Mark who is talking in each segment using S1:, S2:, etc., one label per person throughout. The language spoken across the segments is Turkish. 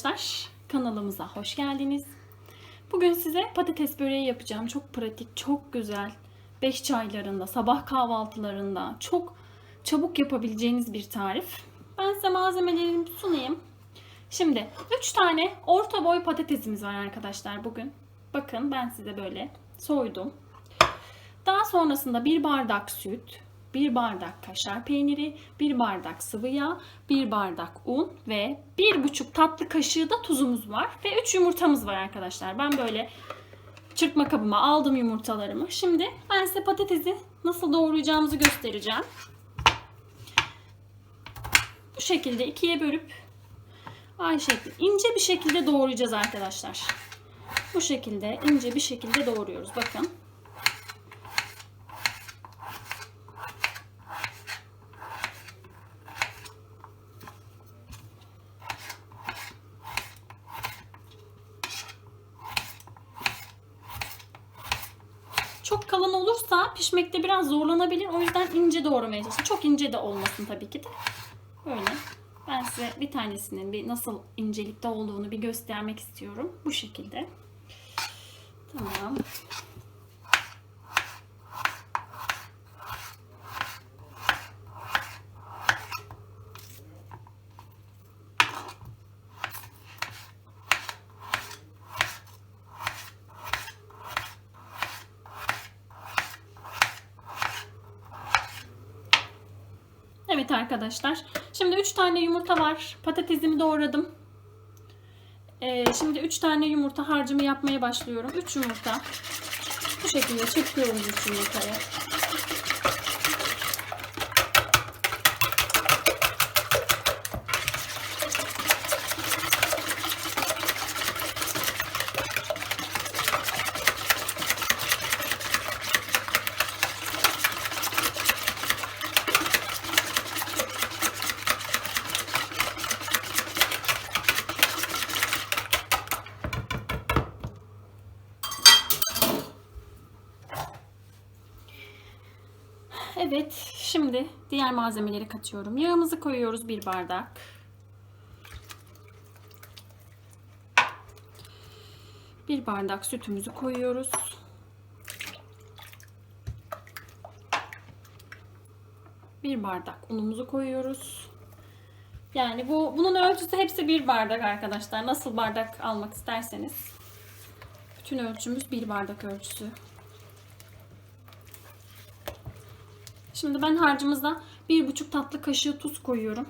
S1: arkadaşlar. Kanalımıza hoş geldiniz. Bugün size patates böreği yapacağım. Çok pratik, çok güzel. 5 çaylarında, sabah kahvaltılarında çok çabuk yapabileceğiniz bir tarif. Ben size malzemelerimi sunayım. Şimdi 3 tane orta boy patatesimiz var arkadaşlar bugün. Bakın ben size böyle soydum. Daha sonrasında bir bardak süt, bir bardak kaşar peyniri, bir bardak sıvı yağ, bir bardak un ve bir buçuk tatlı kaşığı da tuzumuz var. Ve 3 yumurtamız var arkadaşlar. Ben böyle çırpma kabıma aldım yumurtalarımı. Şimdi ben size patatesi nasıl doğrayacağımızı göstereceğim. Bu şekilde ikiye bölüp aynı şekilde ince bir şekilde doğrayacağız arkadaşlar. Bu şekilde ince bir şekilde doğruyoruz. Bakın. Çok kalın olursa pişmekte biraz zorlanabilir. O yüzden ince doğramaya. Çok ince de olmasın tabii ki de. Böyle. Ben size bir tanesinin bir nasıl incelikte olduğunu bir göstermek istiyorum. Bu şekilde. Tamam. Evet arkadaşlar. Şimdi 3 tane yumurta var. Patatesimi doğradım. Ee, şimdi 3 tane yumurta harcımı yapmaya başlıyorum. 3 yumurta. Bu şekilde çırpıyoruz 3 yumurtayı. Evet, şimdi diğer malzemeleri katıyorum. Yağımızı koyuyoruz bir bardak. Bir bardak sütümüzü koyuyoruz. Bir bardak unumuzu koyuyoruz. Yani bu bunun ölçüsü hepsi bir bardak arkadaşlar. Nasıl bardak almak isterseniz. Bütün ölçümüz bir bardak ölçüsü. Şimdi ben harcımıza bir buçuk tatlı kaşığı tuz koyuyorum.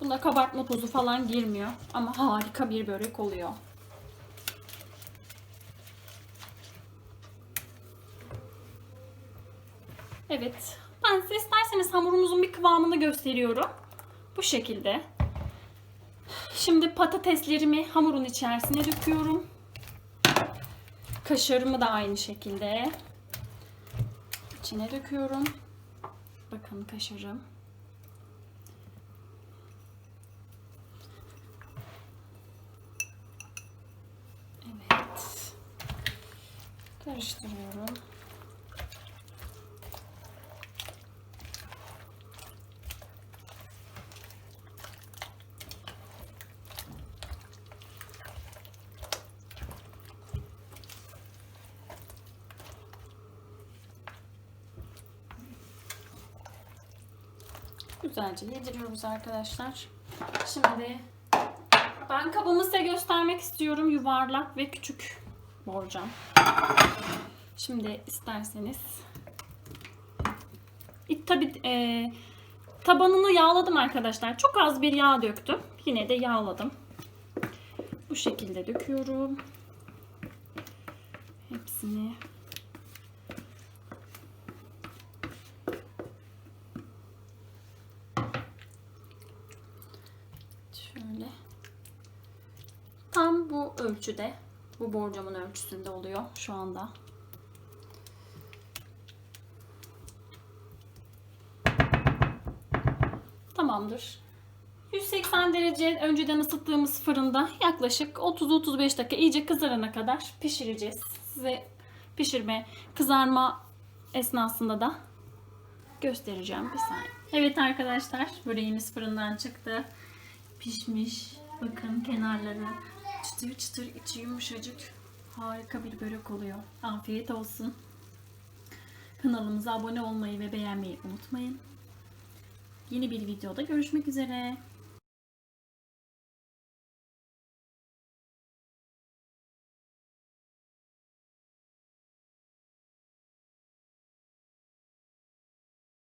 S1: Bunda kabartma tozu falan girmiyor ama harika bir börek oluyor. Evet. Ben size isterseniz hamurumuzun bir kıvamını gösteriyorum. Bu şekilde. Şimdi patateslerimi hamurun içerisine döküyorum. Kaşarımı da aynı şekilde içine döküyorum. Bakın kaşarım. Evet. Karıştırıyorum. Güzelce yediriyoruz arkadaşlar. Şimdi ben kabımı size göstermek istiyorum. Yuvarlak ve küçük borcam. Şimdi isterseniz tabi e, tabanını yağladım arkadaşlar. Çok az bir yağ döktüm. Yine de yağladım. Bu şekilde döküyorum. Hepsini Tam bu ölçüde. Bu borcamın ölçüsünde oluyor şu anda. Tamamdır. 180 derece önceden ısıttığımız fırında yaklaşık 30-35 dakika iyice kızarana kadar pişireceğiz. Size pişirme, kızarma esnasında da göstereceğim bir saniye. Evet arkadaşlar böreğimiz fırından çıktı. Pişmiş. Bakın kenarları çıtır çıtır içi yumuşacık. Harika bir börek oluyor. Afiyet olsun. Kanalımıza abone olmayı ve beğenmeyi unutmayın. Yeni bir videoda görüşmek üzere.